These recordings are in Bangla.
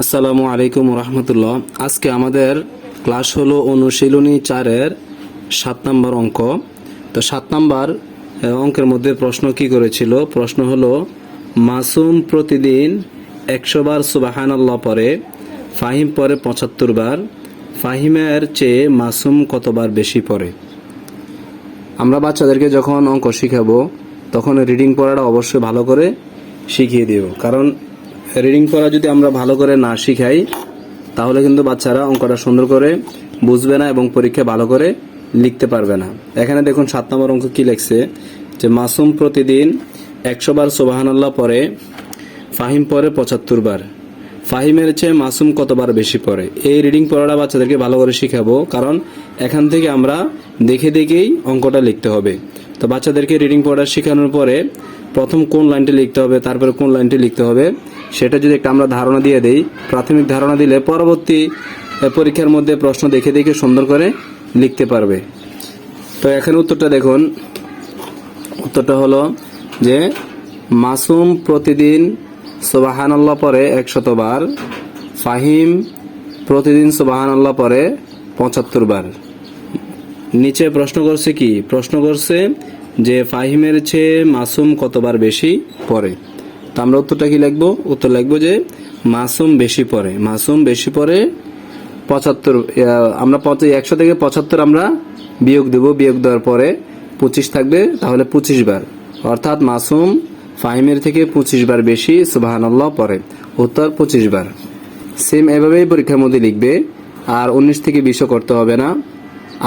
আসসালামু আলাইকুম রহমতুল্লাহ। আজকে আমাদের ক্লাস হলো অনুশীলনী চারের সাত নম্বর অঙ্ক। তো সাত নম্বর অঙ্কের মধ্যে প্রশ্ন কি করেছিল? প্রশ্ন হলো, মাসুম প্রতিদিন একশো বার সুবাহান আল্লাহ পরে ফাহিম পরে পঁচাত্তর বার, ফাহিমের চেয়ে মাসুম কতবার বেশি পড়ে? আমরা বাচ্চাদেরকে যখন অঙ্ক শিখাবো, তখন রিডিং পড়াটা অবশ্যই ভালো করে শিখিয়ে দিব। কারণ রিডিং পড়া যদি আমরা ভালো করে না শিখাই, তাহলে কিন্তু বাচ্চারা অঙ্কটা সুন্দর করে বুঝবে না এবং পরীক্ষা ভালো করে লিখতে পারবে না। এখানে দেখুন সাত নম্বর অঙ্ক কি লিখছে? যে, মাসুম প্রতিদিন একশো বার সোবাহানাল্লাহ পরে ফাহিম পরে পঁচাত্তর বার। ফাহিমের চেয়ে মাসুম কতবার বেশি পড়ে? এই রিডিং পড়াটা বাচ্চাদেরকে ভালো করে শিখাবো, কারণ এখান থেকে আমরা দেখে দেখেই অঙ্কটা লিখতে হবে। তো বাচ্চাদেরকে রিডিং পড়া শেখানোর পরে প্রথম কোন লাইনটি লিখতে হবে, তারপরে কোন লাইনটি লিখতে হবে সেটা যদি একটা আমরা ধারণা দিয়ে দেই, প্রাথমিক ধারণা দিলে পরবর্তী পরীক্ষার মধ্যে প্রশ্ন দেখে দেখে সুন্দর করে লিখতে পারবে। তো এখানে উত্তরটা দেখুন। উত্তরটা হলো যে, মাসুম প্রতিদিন সুবাহান আল্লাহ পরে একশতবার ফাহিম প্রতিদিন সুবাহান আল্লাহ পরে পঁচাত্তর বার। নিচে প্রশ্ন করছে কি? প্রশ্ন করছে যে, ফাহিমের চেয়ে মাসুম কতবার বেশি পড়ে? আমরা উত্তরটা কি লিখব? উত্তর লিখব যে মাসুম বেশি পড়ে। মাসুম বেশি পড়ে পঁচাত্তর আমরা একশো থেকে পঁচাত্তর আমরা বিয়োগ দেব। বিয়োগ দেওয়ার পরে পঁচিশ থাকবে, তাহলে পঁচিশ বার। অর্থাৎ মাসুম ফাহিমের থেকে পঁচিশ বার বেশি সুবাহান্লাহ পরে উত্তর পঁচিশ বার। সেম এভাবেই পরীক্ষার মধ্যে লিখবে। আর উনিশ থেকে বিশও করতে হবে না।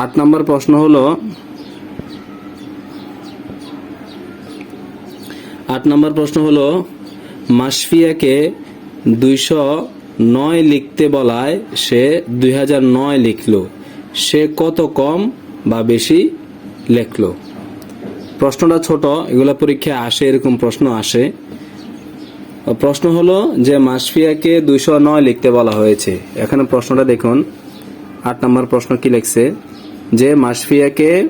আট নম্বর প্রশ্ন হলো, আট নম্বর প্রশ্ন হলো মাসফিয়াকে দুইশো নয় লিখতে বলায় সে দুই হাজার নয় লিখল। সে কত কম বা বেশি লেখলো? প্রশ্নটা ছোট, এগুলো পরীক্ষায় আসে, এরকম প্রশ্ন আসে। প্রশ্ন হলো যে মাসফিয়াকে দুইশো নয় লিখতে বলা হয়েছে। এখানে প্রশ্নটা দেখুন। আট নম্বর প্রশ্ন কি লিখছে? যে মাসফিয়াকে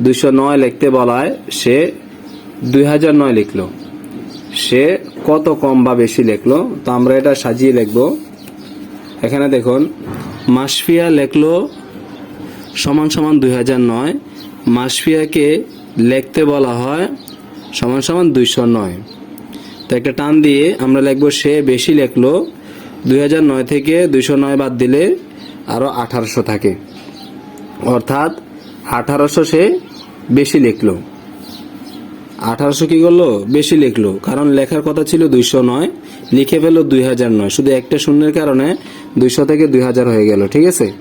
দুইশো নয় লিখতে বলায় সে দুই হাজার নয় লিখল। সে কত কম বা বেশি লেখলো? তো আমরা এটা সাজিয়ে লিখব। এখানে দেখুন, মাসফিয়া লেখলো সমান সমান দুই হাজার নয়। মাসফিয়াকে লিখতে বলা হয় সমান সমান দুইশো নয়। তো একটা টান দিয়ে আমরা লিখব, সে বেশি লেখলো দুই হাজার নয় থেকে দুইশো নয় বাদ দিলে আরও আঠারোশো থাকে। অর্থাৎ আঠারোশো সে বেশি লিখলো। আঠারোশো কি করল? বেশি লিখলো। কারণ লেখার কথা ছিল দুইশো নয়, লিখে ফেলো দুই হাজার নয়। শুধু একটা শূন্যের কারণে দুইশো থেকে দুই হাজার হয়ে গেল, ঠিক আছে?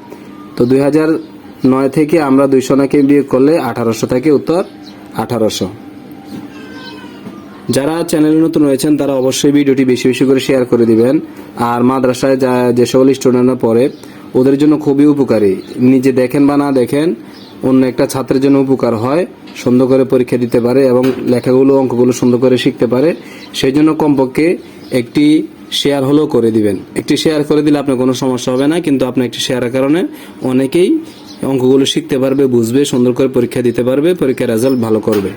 তো দুই হাজার নয় থেকে আমরা দুইশো নয়কে বিয়োগ করলে আঠারোশো থেকে উত্তর আঠারোশো। যারা চ্যানেলে নতুন রয়েছেন, তারা অবশ্যই ভিডিওটি বেশি বেশি করে শেয়ার করে দিবেন। আর মাদ্রাসায় যা যে সকল স্টুডেন্টরা পড়ে, ওদের জন্য খুবই উপকারী। নিজে দেখেন বা না দেখেন, অন্য একটা ছাত্রের জন্য উপকার হয়। সুন্দর করে পরীক্ষা দিতে পারে এবং লেখাগুলো, অঙ্কগুলো সুন্দর করে শিখতে পারে সেই জন্য কমপক্ষে একটি শেয়ার হলেও করে দিবেন। একটি শেয়ার করে দিলে আপনার কোনো সমস্যা হবে না, কিন্তু আপনি একটি শেয়ারের কারণে অনেকেই অঙ্কগুলো শিখতে পারবে, বুঝবে, সুন্দর করে পরীক্ষা দিতে পারবে, পরীক্ষার রেজাল্ট ভালো করবে।